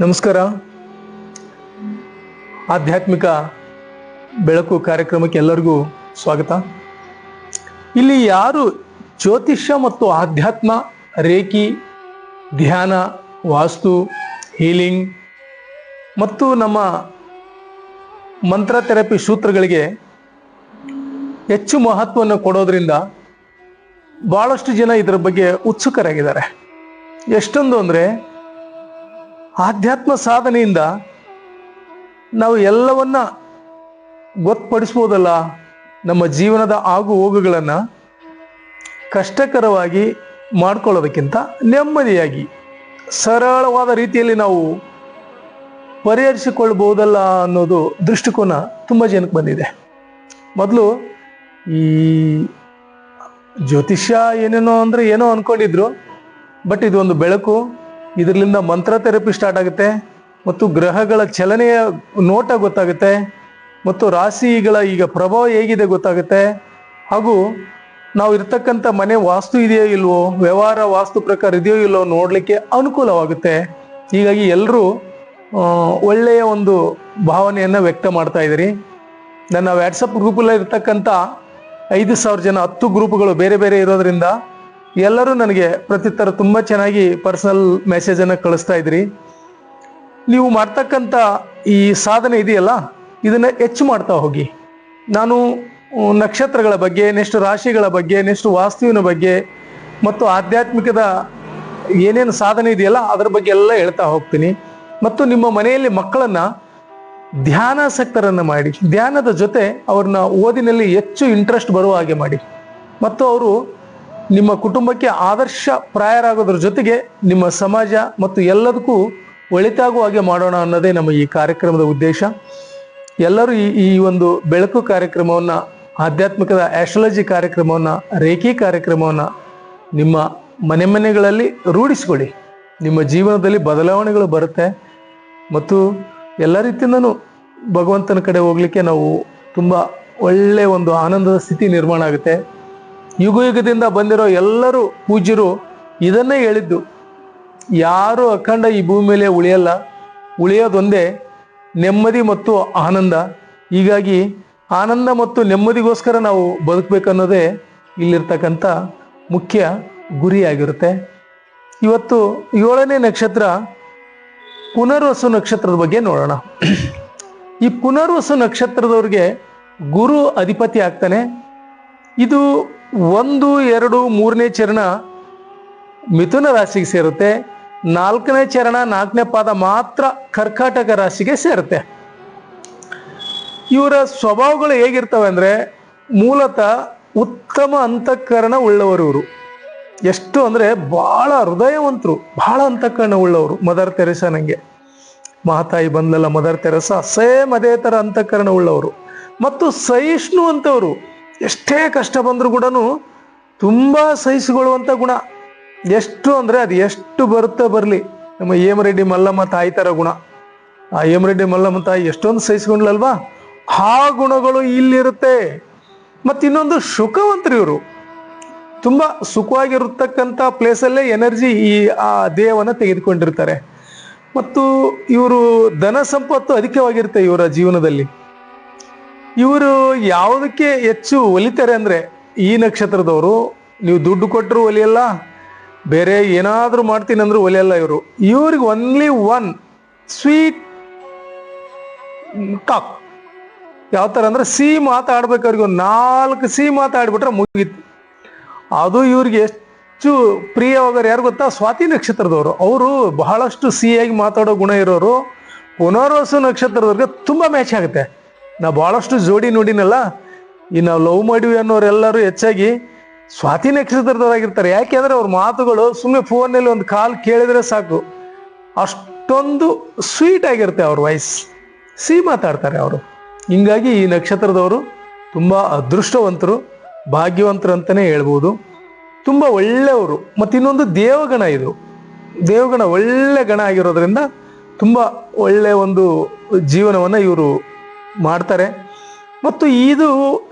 ನಮಸ್ಕಾರ. ಆಧ್ಯಾತ್ಮಿಕ ಬೆಳಕು ಕಾರ್ಯಕ್ರಮಕ್ಕೆ ಎಲ್ಲರಿಗೂ ಸ್ವಾಗತ. ಇಲ್ಲಿ ಯಾರು ಜ್ಯೋತಿಷ್ಯ ಮತ್ತು ಆಧ್ಯಾತ್ಮ, ರೇಖಿ, ಧ್ಯಾನ, ವಾಸ್ತು, ಹೀಲಿಂಗ್ ಮತ್ತು ನಮ್ಮ ಮಂತ್ರ ಥೆರಪಿ ಸೂತ್ರಗಳಿಗೆ ಹೆಚ್ಚು ಮಹತ್ವವನ್ನು ಕೊಡೋದ್ರಿಂದ ಭಾಳಷ್ಟು ಜನ ಇದರ ಬಗ್ಗೆ ಉತ್ಸುಕರಾಗಿದ್ದಾರೆ. ಎಷ್ಟೊಂದು ಅಂದರೆ ಆಧ್ಯಾತ್ಮ ಸಾಧನೆಯಿಂದ ನಾವು ಎಲ್ಲವನ್ನ ಗೊತ್ತುಪಡಿಸ್ಬೋದಲ್ಲ ನಮ್ಮ ಜೀವನದ ಆಗು ಹೋಗುಗಳನ್ನು ಕಷ್ಟಕರವಾಗಿ ಮಾಡ್ಕೊಳ್ಳೋದಕ್ಕಿಂತ ನೆಮ್ಮದಿಯಾಗಿ, ಸರಳವಾದ ರೀತಿಯಲ್ಲಿ ನಾವು ಪರಿಹರಿಸಿಕೊಳ್ಬೋದಲ್ಲ ಅನ್ನೋದು ದೃಷ್ಟಿಕೋನ ತುಂಬ ಜನಕ್ಕೆ ಬಂದಿದೆ. ಮೊದಲು ಈ ಜ್ಯೋತಿಷ್ಯ ಏನೇನೋ ಅಂದರೆ ಏನೋ ಅಂದ್ಕೊಂಡಿದ್ರು ಬಟ್ ಇದು ಒಂದು ಬೆಳಕು ಇದರಿಂದ ಮಂತ್ರ ಥೆರಪಿ ಸ್ಟಾರ್ಟ್ ಆಗುತ್ತೆ, ಮತ್ತು ಗ್ರಹಗಳ ಚಲನೆಯ ನೋಟ ಗೊತ್ತಾಗುತ್ತೆ, ಮತ್ತು ರಾಶಿಗಳ ಈಗ ಪ್ರಭಾವ ಹೇಗಿದೆ ಗೊತ್ತಾಗುತ್ತೆ. ಹಾಗೂ ನಾವು ಇರ್ತಕ್ಕಂಥ ಮನೆ ವಾಸ್ತು ಇದೆಯೋ ಇಲ್ವೋ, ವ್ಯವಹಾರ ವಾಸ್ತು ಪ್ರಕಾರ ಇದೆಯೋ ಇಲ್ವೋ ನೋಡಲಿಕ್ಕೆ ಅನುಕೂಲವಾಗುತ್ತೆ. ಹೀಗಾಗಿ ಎಲ್ಲರೂ ಒಳ್ಳೆಯ ಒಂದು ಭಾವನೆಯನ್ನು ವ್ಯಕ್ತ ಮಾಡ್ತಾ ಇದ್ದೀರಿ. ನನ್ನ ವ್ಯಾಟ್ಸಪ್ ಗ್ರೂಪಲ್ಲಿ ಇರ್ತಕ್ಕಂಥ ಐದು ಸಾವಿರ ಜನ ಹತ್ತು ಗ್ರೂಪ್ಗಳು ಬೇರೆ ಬೇರೆ ಇರೋದ್ರಿಂದ ಎಲ್ಲರೂ ನನಗೆ ಪ್ರತ್ಯುತ್ತರ ತುಂಬ ಚೆನ್ನಾಗಿ ಪರ್ಸನಲ್ ಮೆಸೇಜನ್ನು ಕಳಿಸ್ತಾ ಇದ್ರಿ. ನೀವು ಮಾಡ್ತಕ್ಕಂಥ ಈ ಸಾಧನೆ ಇದೆಯಲ್ಲ, ಇದನ್ನು ಹೆಚ್ಚು ಮಾಡ್ತಾ ಹೋಗಿ. ನಾನು ನಕ್ಷತ್ರಗಳ ಬಗ್ಗೆ ನೆಕ್ಸ್ಟ್ ರಾಶಿಗಳ ಬಗ್ಗೆ ನೆಕ್ಸ್ಟ್ ವಾಸ್ತುವಿನ ಬಗ್ಗೆ ಮತ್ತು ಆಧ್ಯಾತ್ಮಿಕದ ಏನೇನು ಸಾಧನೆ ಇದೆಯಲ್ಲ, ಅದರ ಬಗ್ಗೆ ಎಲ್ಲ ಹೇಳ್ತಾ ಹೋಗ್ತೀನಿ. ಮತ್ತು ನಿಮ್ಮ ಮನೆಯಲ್ಲಿ ಮಕ್ಕಳನ್ನು ಧ್ಯಾನಾಸಕ್ತರನ್ನು ಮಾಡಿ, ಧ್ಯಾನದ ಜೊತೆ ಅವ್ರನ್ನ ಓದಿನಲ್ಲಿ ಹೆಚ್ಚು ಇಂಟ್ರೆಸ್ಟ್ ಬರುವ ಹಾಗೆ ಮಾಡಿ. ಮತ್ತು ಅವರು ನಿಮ್ಮ ಕುಟುಂಬಕ್ಕೆ ಆದರ್ಶ ಪ್ರಾಯರಾಗೋದ್ರ ಜೊತೆಗೆ ನಿಮ್ಮ ಸಮಾಜ ಮತ್ತು ಎಲ್ಲದಕ್ಕೂ ಒಳಿತಾಗುವ ಹಾಗೆ ಮಾಡೋಣ ಅನ್ನೋದೇ ನಮ್ಮ ಈ ಕಾರ್ಯಕ್ರಮದ ಉದ್ದೇಶ. ಎಲ್ಲರೂ ಈ ಈ ಒಂದು ಬೆಳಕು ಕಾರ್ಯಕ್ರಮವನ್ನು, ಆಧ್ಯಾತ್ಮಿಕದ ಆಸ್ಟ್ರಾಲಜಿ ಕಾರ್ಯಕ್ರಮವನ್ನು, ರೇಖಿ ಕಾರ್ಯಕ್ರಮವನ್ನು ನಿಮ್ಮ ಮನೆ ಮನೆಗಳಲ್ಲಿ ರೂಢಿಸ್ಕೊಳ್ಳಿ. ನಿಮ್ಮ ಜೀವನದಲ್ಲಿ ಬದಲಾವಣೆಗಳು ಬರುತ್ತೆ ಮತ್ತು ಎಲ್ಲ ರೀತಿಯಿಂದನೂ ಭಗವಂತನ ಕಡೆ ಹೋಗಲಿಕ್ಕೆ ನಾವು ತುಂಬ ಒಳ್ಳೆಯ ಒಂದು ಆನಂದದ ಸ್ಥಿತಿ ನಿರ್ಮಾಣ ಆಗುತ್ತೆ. ಯುಗ ಯುಗದಿಂದ ಬಂದಿರೋ ಎಲ್ಲರೂ ಪೂಜ್ಯರು ಇದನ್ನೇ ಹೇಳಿದ್ದು. ಯಾರು ಅಖಂಡ ಈ ಭೂಮಿ ಮೇಲೆ ಉಳಿಯಲ್ಲ. ಉಳಿಯೋದೊಂದೇ ನೆಮ್ಮದಿ ಮತ್ತು ಆನಂದ. ಹೀಗಾಗಿ ಆನಂದ ಮತ್ತು ನೆಮ್ಮದಿಗೋಸ್ಕರ ನಾವು ಬದುಕಬೇಕನ್ನೋದೇ ಇಲ್ಲಿರ್ತಕ್ಕಂಥ ಮುಖ್ಯ ಗುರಿಯಾಗಿರುತ್ತೆ. ಇವತ್ತು ಏಳನೇ ನಕ್ಷತ್ರ ಪುನರ್ವಸು ನಕ್ಷತ್ರದ ಬಗ್ಗೆ ನೋಡೋಣ. ಈ ಪುನರ್ವಸು ನಕ್ಷತ್ರದವ್ರಿಗೆ ಗುರು ಅಧಿಪತಿ ಆಗ್ತಾನೆ. ಇದು ಒಂದು, ಎರಡು, ಮೂರನೇ ಚರಣ ಮಿಥುನ ರಾಶಿಗೆ ಸೇರುತ್ತೆ. ನಾಲ್ಕನೇ ಚರಣ ನಾಲ್ಕನೇ ಪಾದ ಮಾತ್ರ ಕರ್ಕಾಟಕ ರಾಶಿಗೆ ಸೇರುತ್ತೆ. ಇವರ ಸ್ವಭಾವಗಳು ಹೇಗಿರ್ತವೆ ಅಂದರೆ ಮೂಲತಃ ಉತ್ತಮ ಅಂತಃಕರಣ ಉಳ್ಳವರು ಇವರು. ಎಷ್ಟು ಅಂದರೆ ಬಹಳ ಹೃದಯವಂತರು, ಬಹಳ ಅಂತಃಕರಣ ಉಳ್ಳವರು, ಮದರ್ ತೆರೆಸ ನನಗೆ ಮಹಾತಾಯಿ ಬಂದಲ್ಲ ಮದರ್ ತೆರೆಸ, ಸೇಮ್ ಅದೇ ಥರ ಅಂತಃಕರಣ ಉಳ್ಳವರು. ಮತ್ತು ಸಹಿಷ್ಣು ಅಂತವರು ಎಷ್ಟೇ ಕಷ್ಟ ಬಂದರೂ ಕೂಡ ತುಂಬ ಸಹಿಸಿಕೊಳ್ಳುವಂಥ ಗುಣ. ಎಷ್ಟು ಅಂದರೆ ಅದು ಎಷ್ಟು ಬರುತ್ತೋ ಬರಲಿ. ನಮ್ಮ ಹೇಮರೆಡ್ಡಿ ಮಲ್ಲಮ್ಮ ತಾಯಿ ಥರ ಗುಣ. ಆ ಹೇಮರೆಡ್ಡಿ ಮಲ್ಲಮ್ಮ ತಾಯಿ ಎಷ್ಟೊಂದು ಸಹಿಸಿಕೊಂಡ್ಲಲ್ವಾ ಆ ಗುಣಗಳು ಇಲ್ಲಿರುತ್ತೆ. ಮತ್ತು ಇನ್ನೊಂದು ಸುಖವಂತರು ಇವರು ತುಂಬ ಸುಖವಾಗಿರತಕ್ಕಂಥ ಪ್ಲೇಸಲ್ಲೇ ಎನರ್ಜಿ ಈ ಆ ದೇಹವನ್ನು ತೆಗೆದುಕೊಂಡಿರ್ತಾರೆ. ಮತ್ತು ಇವರು ಧನ ಸಂಪತ್ತು ಅಧಿಕವಾಗಿರುತ್ತೆ ಇವರ ಜೀವನದಲ್ಲಿ. ಇವರು ಯಾವುದಕ್ಕೆ ಹೆಚ್ಚು ಒಲಿತಾರೆ ಅಂದರೆ ಈ ನಕ್ಷತ್ರದವರು, ನೀವು ದುಡ್ಡು ಕೊಟ್ಟರು ಒಲಿಯಲ್ಲ, ಬೇರೆ ಏನಾದರೂ ಮಾಡ್ತೀನಿ ಅಂದರೂ ಒಲಿಯಲ್ಲ ಇವರು. ಇವ್ರಿಗೆ ಒನ್ಲಿ ಒನ್ ಸ್ವೀಟ್ ಟಾಕ್ ಯಾವ ಥರ ಅಂದರೆ ಸಿ ಮಾತಾಡ್ಬೇಕು ಅವ್ರಿಗೆ. ಒಂದು ನಾಲ್ಕು ಸಿ ಮಾತಾಡ್ಬಿಟ್ರೆ ಮುಗೀತು. ಅದು ಇವ್ರಿಗೆ ಹೆಚ್ಚು ಪ್ರಿಯವಾಗೋರು ಯಾರು ಗೊತ್ತಾ? ಸ್ವಾತಿ ನಕ್ಷತ್ರದವರು. ಅವರು ಬಹಳಷ್ಟು ಸಿಹಿಯಾಗಿ ಮಾತಾಡೋ ಗುಣ ಇರೋರು. ಪುನರ್ವಸು ನಕ್ಷತ್ರದವ್ರಿಗೆ ತುಂಬ ಮ್ಯಾಚ್ ಆಗುತ್ತೆ. ನಾ ಭಾಳಷ್ಟು ಜೋಡಿ ನೋಡಿನಲ್ಲ, ಈ ನಾವು ಲವ್ ಮಾಡಿವಿ ಅನ್ನೋರೆಲ್ಲರೂ ಹೆಚ್ಚಾಗಿ ಸ್ವಾತಿ ನಕ್ಷತ್ರದವರಾಗಿರ್ತಾರೆ. ಯಾಕೆಂದರೆ ಅವ್ರ ಮಾತುಗಳು ಸುಮ್ಮನೆ ಫೋನಲ್ಲಿ ಒಂದು ಕಾಲ್ ಕೇಳಿದ್ರೆ ಸಾಕು. ಅಷ್ಟೊಂದು ಸ್ವೀಟ್ ಆಗಿರುತ್ತೆ ಅವ್ರ ವಾಯ್ಸ್ ಸಿ ಮಾತಾಡ್ತಾರೆ ಅವರು. ಹಿಂಗಾಗಿ ಈ ನಕ್ಷತ್ರದವರು ತುಂಬ ಅದೃಷ್ಟವಂತರು ಭಾಗ್ಯವಂತರು ಅಂತಲೇ ಹೇಳ್ಬೋದು. ತುಂಬ ಒಳ್ಳೆಯವರು. ಮತ್ತು ಇನ್ನೊಂದು ದೇವಗಣ ಇದು. ದೇವಗಣ ಒಳ್ಳೆ ಗಣ ಆಗಿರೋದ್ರಿಂದ ತುಂಬ ಒಳ್ಳೆಯ ಒಂದು ಜೀವನವನ್ನು ಇವರು ಮಾಡ್ತಾರೆ. ಮತ್ತು ಇದು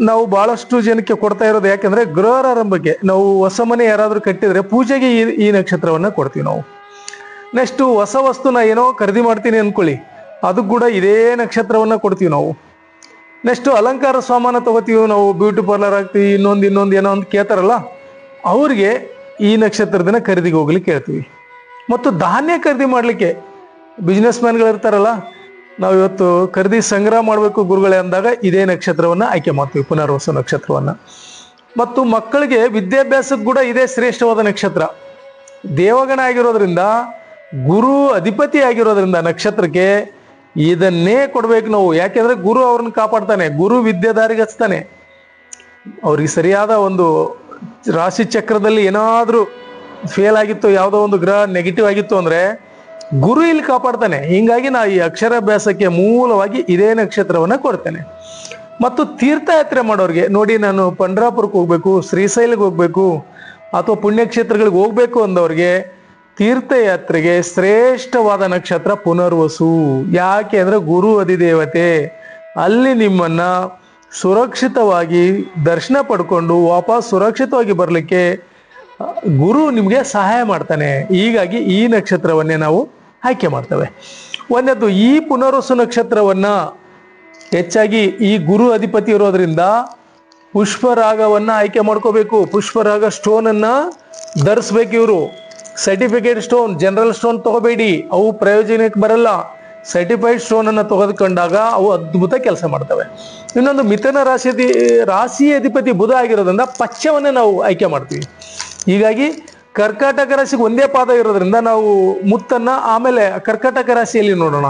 ನಾವು ಬಹಳಷ್ಟು ಜನಕ್ಕೆ ಕೊಡ್ತಾ ಇರೋದು ಯಾಕೆಂದ್ರೆ ಗೃಹಾರಂಭಕ್ಕೆ ನಾವು ಹೊಸ ಮನೆ ಯಾರಾದರೂ ಕಟ್ಟಿದ್ರೆ ಪೂಜೆಗೆ ಈ ಈ ನಕ್ಷತ್ರವನ್ನು ಕೊಡ್ತೀವಿ ನಾವು. ನೆಕ್ಸ್ಟು ಹೊಸ ವಸ್ತುನ ಏನೋ ಖರೀದಿ ಮಾಡ್ತೀನಿ ಅಂದ್ಕೊಳ್ಳಿ ಅದು ಕೂಡ ಇದೇ ನಕ್ಷತ್ರವನ್ನು ಕೊಡ್ತೀವಿ ನಾವು. ನೆಕ್ಸ್ಟು ಅಲಂಕಾರ ಸಾಮಾನು ತಗೋತೀವಿ ನಾವು, ಬ್ಯೂಟಿ ಪಾರ್ಲರ್ ಆಗ್ತೀವಿ ಇನ್ನೊಂದು ಇನ್ನೊಂದು ಏನೋ ಒಂದು ಕೇಳ್ತಾರಲ್ಲ, ಅವ್ರಿಗೆ ಈ ನಕ್ಷತ್ರದಿಂದ ಖರೀದಿಗೆ ಹೋಗ್ಲಿಕ್ಕೆ ಹೇಳ್ತೀವಿ. ಮತ್ತು ಧಾನ್ಯ ಖರೀದಿ ಮಾಡಲಿಕ್ಕೆ ಬಿಸ್ನೆಸ್ ಮ್ಯಾನ್ಗಳು ಇರ್ತಾರಲ್ಲ ನಾವು ಇವತ್ತು ಖರೀದಿ ಸಂಗ್ರಹ ಮಾಡಬೇಕು ಗುರುಗಳೇ ಅಂದಾಗ ಇದೇ ನಕ್ಷತ್ರವನ್ನು ಆಯ್ಕೆ ಮಾಡ್ತೀವಿ, ಪುನರ್ವಸು ನಕ್ಷತ್ರವನ್ನು. ಮತ್ತು ಮಕ್ಕಳಿಗೆ ವಿದ್ಯಾಭ್ಯಾಸಕ್ಕೆ ಕೂಡ ಇದೇ ಶ್ರೇಷ್ಠವಾದ ನಕ್ಷತ್ರ. ದೇವಗಣ ಆಗಿರೋದ್ರಿಂದ, ಗುರು ಅಧಿಪತಿ ಆಗಿರೋದ್ರಿಂದ ನಕ್ಷತ್ರಕ್ಕೆ ಇದನ್ನೇ ಕೊಡ್ಬೇಕು ನಾವು. ಯಾಕೆಂದ್ರೆ ಗುರು ಅವ್ರನ್ನ ಕಾಪಾಡ್ತಾನೆ, ಗುರು ವಿದ್ಯಾದಾರಿಗೆ ಅವ್ರಿಗೆ ಸರಿಯಾದ ಒಂದು ರಾಶಿ ಚಕ್ರದಲ್ಲಿ ಏನಾದರೂ ಫೇಲ್ ಆಗಿತ್ತು, ಯಾವುದೋ ಒಂದು ಗ್ರಹ ನೆಗೆಟಿವ್ ಆಗಿತ್ತು ಅಂದ್ರೆ ಗುರು ಇಲ್ಲಿ ಕಾಪಾಡ್ತಾನೆ. ಹೀಗಾಗಿ ನಾ ಈ ಅಕ್ಷರಾಭ್ಯಾಸಕ್ಕೆ ಮೂಲವಾಗಿ ಇದೇ ನಕ್ಷತ್ರವನ್ನ ಕೊಡ್ತೇನೆ. ಮತ್ತು ತೀರ್ಥಯಾತ್ರೆ ಮಾಡೋರಿಗೆ, ನೋಡಿ ನಾನು ಪಂಡ್ರಾಪುರಕ್ಕೆ ಹೋಗ್ಬೇಕು, ಶ್ರೀಶೈಲಿಗೆ ಹೋಗ್ಬೇಕು, ಅಥವಾ ಪುಣ್ಯಕ್ಷೇತ್ರಗಳಿಗೆ ಹೋಗ್ಬೇಕು ಅಂದವ್ರಿಗೆ, ತೀರ್ಥಯಾತ್ರೆಗೆ ಶ್ರೇಷ್ಠವಾದ ನಕ್ಷತ್ರ ಪುನರ್ವಸು. ಯಾಕೆ ಅಂದರೆ ಗುರು ಅಧಿದೇವತೆ, ಅಲ್ಲಿ ನಿಮ್ಮನ್ನ ಸುರಕ್ಷಿತವಾಗಿ ದರ್ಶನ ಪಡ್ಕೊಂಡು ವಾಪಸ್ ಸುರಕ್ಷಿತವಾಗಿ ಬರಲಿಕ್ಕೆ, ಗುರು ನಿಮಗೆ ಸಹಾಯ ಮಾಡ್ತಾನೆ. ಹೀಗಾಗಿ ಈ ನಕ್ಷತ್ರವನ್ನೇ ನಾವು ಆಯ್ಕೆ ಮಾಡ್ತವೆ. ಒಂದದ್ದು ಈ ಪುನರ್ವಸು ನಕ್ಷತ್ರವನ್ನ ಹೆಚ್ಚಾಗಿ ಈ ಗುರು ಅಧಿಪತಿ ಇರೋದ್ರಿಂದ ಪುಷ್ಪರಾಗವನ್ನ ಆಯ್ಕೆ ಮಾಡ್ಕೋಬೇಕು. ಪುಷ್ಪರಾಗ ಸ್ಟೋನ್ ಅನ್ನ ಧರಿಸ್ಬೇಕು ಇವರು. ಸರ್ಟಿಫಿಕೇಟ್ ಸ್ಟೋನ್, ಜನರಲ್ ಸ್ಟೋನ್ ತಗೋಬೇಡಿ. ಅವು ಪ್ರಯೋಜನಕ್ಕೆ ಬರಲ್ಲ. ಸರ್ಟಿಫೈಡ್ ಸ್ಟೋನ್ ಅನ್ನ ತೆಗೆದುಕೊಂಡಾಗ ಅವು ಅದ್ಭುತ ಕೆಲಸ ಮಾಡ್ತವೆ. ಇನ್ನೊಂದು ಮಿಥನ ರಾಶಿ ರಾಶಿ ಅಧಿಪತಿ ಬುಧ ಆಗಿರೋದ್ರಿಂದ ಪಚ್ಚವನ್ನೇ ನಾವು ಆಯ್ಕೆ ಮಾಡ್ತೀವಿ. ಹೀಗಾಗಿ ಕರ್ಕಾಟಕ ರಾಶಿಗೆ ಒಂದೇ ಪಾದ ಇರೋದ್ರಿಂದ ನಾವು ಮುತ್ತನ್ನ ಆಮೇಲೆ ಕರ್ಕಾಟಕ ರಾಶಿಯಲ್ಲಿ ನೋಡೋಣ.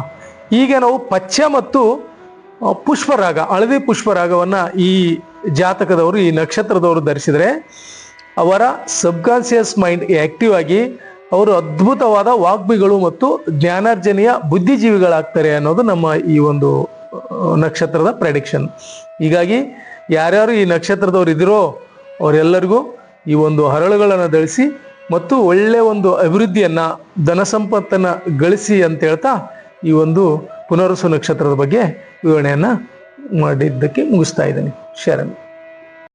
ಈಗ ನಾವು ಪಚ್ಚ ಮತ್ತು ಪುಷ್ಪರಾಗ, ಹಳದಿ ಪುಷ್ಪರಾಗವನ್ನ ಈ ಜಾತಕದವರು, ಈ ನಕ್ಷತ್ರದವರು ಧರಿಸಿದರೆ ಅವರ ಸಬ್ಕಾನ್ಸಿಯಸ್ ಮೈಂಡ್ ಆಕ್ಟಿವ್ ಆಗಿ ಅವರು ಅದ್ಭುತವಾದ ವಾಗ್ಮಿಗಳು ಮತ್ತು ಜ್ಞಾನಾರ್ಜನೆಯ ಬುದ್ಧಿಜೀವಿಗಳಾಗ್ತಾರೆ ಅನ್ನೋದು ನಮ್ಮ ಈ ಒಂದು ನಕ್ಷತ್ರದ ಪ್ರೆಡಿಕ್ಷನ್ ಹೀಗಾಗಿ ಯಾರ್ಯಾರು ಈ ನಕ್ಷತ್ರದವ್ರು ಇದ್ರೋ ಅವರೆಲ್ಲರಿಗೂ ಈ ಒಂದು ಹರಳುಗಳನ್ನು ಧರಿಸಿ ಮತ್ತು ಒಳ್ಳೆ ಒಂದು ಅಭಿವೃದ್ಧಿಯನ್ನ, ಧನ ಸಂಪತ್ತನ್ನ ಗಳಿಸಿ ಅಂತ ಹೇಳ್ತಾ ಈ ಒಂದು ಪುನರ್ವಸು ನಕ್ಷತ್ರದ ಬಗ್ಗೆ ವಿವರಣೆಯನ್ನ ಮಾಡಿದ್ದಕ್ಕೆ ಮುಗಿಸ್ತಾ ಇದ್ದೀನಿ. ಶರಣ್.